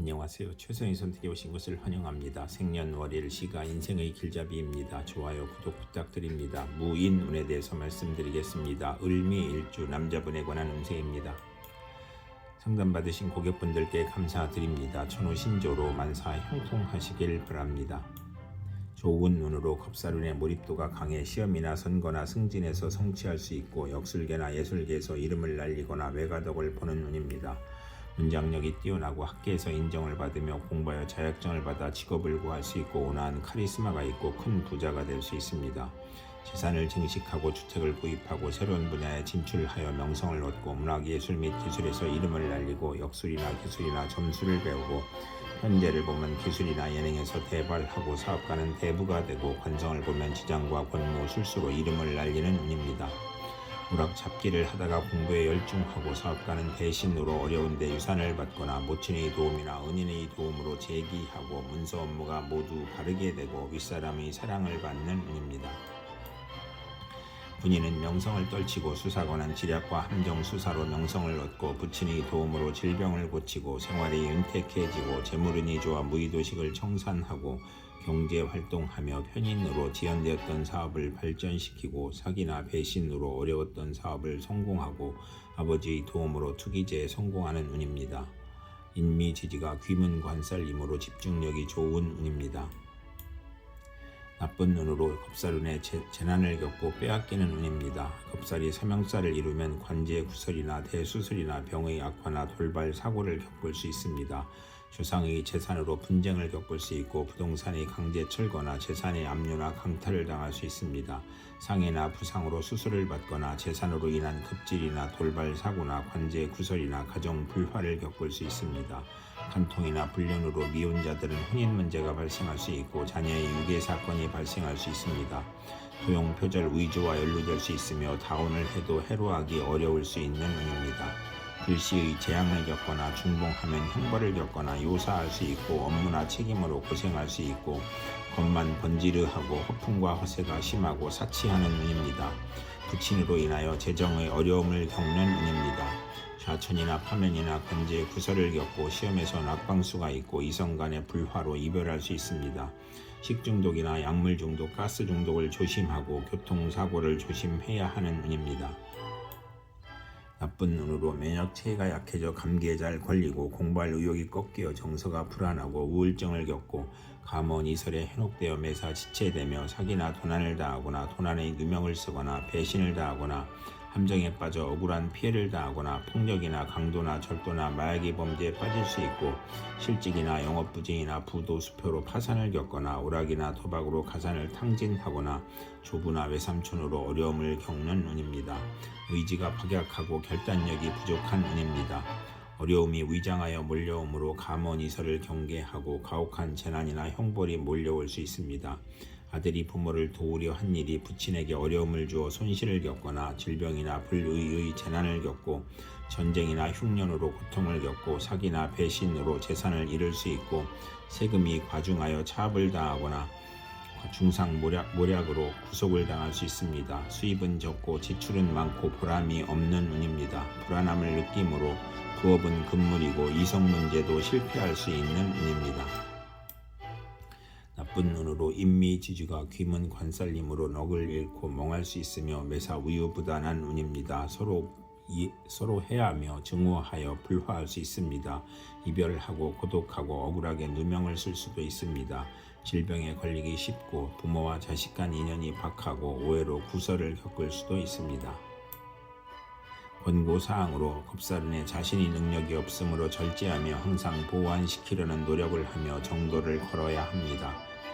안녕하세요. 최선의 선택에 오신 것을 환영합니다. 생년월일 시가 인생의 길잡이입니다. 좋아요, 구독 부탁드립니다. 무인운에 대해서 말씀드리겠습니다. 을미일주 남자분에 관한 운세입니다. 상담받으신 고객분들께 감사드립니다. 천호신조로 만사 형통하시길 바랍니다. 좋은 눈으로 겁사륜의 몰입도가 강해 시험이나 선거나 승진에서 성취할 수 있고 역술계나 예술계에서 이름을 날리거나 외가덕을 보는 눈입니다. 문장력이 뛰어나고 학계에서 인정을 받으며 공부하여 자격증을 받아 직업을 구할 수 있고 온화한 카리스마가 있고 큰 부자가 될 수 있습니다. 재산을 증식하고 주택을 구입하고 새로운 분야에 진출하여 명성을 얻고 문학 예술 및 기술에서 이름을 날리고 역술이나 기술이나 점수를 배우고 현재를 보면 기술이나 예능에서 대발하고 사업가는 대부가 되고 관성을 보면 지장과 권무 술수로 이름을 날리는 운입니다. 우락 잡기를 하다가 공부에 열중하고 사업가는 대신으로 어려운데 유산을 받거나 모친의 도움이나 은인의 도움으로 재기하고 문서 업무가 모두 바르게 되고 윗사람의 사랑을 받는 운입니다. 군인은 명성을 떨치고 수사관은 지략과 함정 수사로 명성을 얻고 부친의 도움으로 질병을 고치고 생활이 윤택해지고 재물운이 좋아 무의도식을 청산하고 경제 활동하며 편인으로 지연되었던 사업을 발전시키고 사기나 배신으로 어려웠던 사업을 성공하고 아버지의 도움으로 투기제에 성공하는 운입니다. 인미 지지가 귀문 관살림으로 집중력이 좋은 운입니다. 나쁜 눈으로 겁살운에 재- 재난을 겪고 빼앗기는 운입니다. 겁살이 서명살을 이루면 관제 구설이나 대수술이나 병의 악화나 돌발 사고를 겪을 수 있습니다. 조상의 재산으로 분쟁을 겪을 수 있고 부동산이 강제 철거나 재산의 압류나 강탈을 당할 수 있습니다. 상해나 부상으로 수술을 받거나 재산으로 인한 급질이나 돌발 사고나 관제 구설이나 가정 불화를 겪을 수 있습니다. 간통이나 불륜으로 미혼자들은 혼인 문제가 발생할 수 있고 자녀의 유괴 사건이 발생할 수 있습니다. 도용 표절 위조와 연루될 수 있으며 다운을 해도 해로하기 어려울 수 있는 운입니다. 불시의 재앙을 겪거나 중봉하면 형벌을 겪거나 요사할 수 있고 업무나 책임으로 고생할 수 있고 겉만 번지르하고 허풍과 허세가 심하고 사치하는 운입니다. 부친으로 인하여 재정의 어려움을 겪는 운입니다. 좌천이나 파면이나 관제 구설을 겪고 시험에서 낙방수가 있고 이성 간의 불화로 이별할 수 있습니다. 식중독이나 약물 중독, 가스 중독을 조심하고 교통사고를 조심해야 하는 운입니다. 나쁜 눈으로 면역 체계가 약해져 감기에 잘 걸리고 공부할 의욕이 꺾여 정서가 불안하고 우울증을 겪고 감원 이설에 현혹되어 매사 지체되며 사기나 도난을 당하거나 도난의 누명을 쓰거나 배신을 당하거나 함정에 빠져 억울한 피해를 당하거나 폭력이나 강도나 절도나 마약의 범죄에 빠질 수 있고 실직이나 영업부진이나 부도 수표로 파산을 겪거나 오락이나 도박으로 가산을 탕진하거나 조부나 외삼촌으로 어려움을 겪는 운입니다. 의지가 박약하고 결단력이 부족한 운입니다. 어려움이 위장하여 몰려오므로 감언이설을 경계하고 가혹한 재난이나 형벌이 몰려올 수 있습니다. 아들이 부모를 도우려 한 일이 부친에게 어려움을 주어 손실을 겪거나 질병이나 불의의 재난을 겪고 전쟁이나 흉년으로 고통을 겪고 사기나 배신으로 재산을 잃을 수 있고 세금이 과중하여 차압을 당하거나 중상 모략, 모략으로 구속을 당할 수 있습니다. 수입은 적고 지출은 많고 보람이 없는 운입니다. 불안함을 느끼므로 부업은 금물이고 이성 문제도 실패할 수 있는 운입니다. 나쁜 눈으로 인미 지주가 귀문 관살림으로 넋을 잃고 멍할 수 있으며 매사 우유부단한 운입니다. 서로 이, 서로 해하며 증오하여 불화할 수 있습니다. 이별하고 고독하고 억울하게 누명을 쓸 수도 있습니다. 질병에 걸리기 쉽고 부모와 자식 간 인연이 박하고 오해로 구설을 겪을 수도 있습니다. 권고 사항으로 겁사른에 자신이 능력이 없으므로 절제하며 항상 보완시키려는 노력을 하며 정도를 걸어야 합니다.